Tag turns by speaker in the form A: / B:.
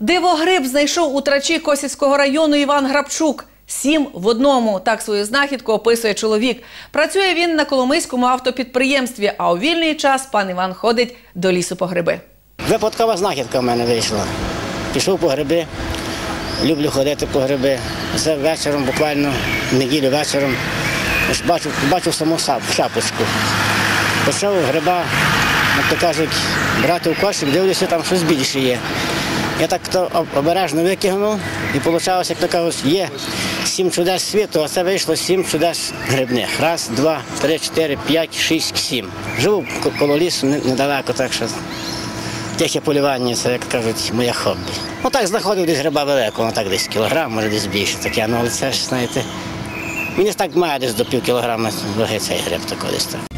A: Дивогриб знайшов у трачі Косівського району Іван Грабчук. Сім в одному. Так свою знахідку описує чоловік. Працює він на Коломийському автопідприємстві, а у вільний час пан Іван ходить до лісу по гриби.
B: Випадкова знахідка в мене вийшла. Пішов по гриби, люблю ходити по гриби. Це вечором, буквально неділю вечором. Ось бачу, бачу саму шапочку. Почав гриба, як то кажуть, брати в кошик, дивлюся, там щось більше є. Я так то обережно викинув і вийшло, як то кажуть, є сім чудес світу, а це вийшло сім чудес грибних. Раз, два, три, чотири, п'ять, шість, сім. Живу коло лісу недалеко, так що Тихе полювання, це, як кажуть, моє хобі. Ну так знаходив десь гриба великого, ну так десь кілограм, може десь більше таке, ну але це ж, знаєте, десь так має десь до пів кілограма ваги цей гриб такий десь.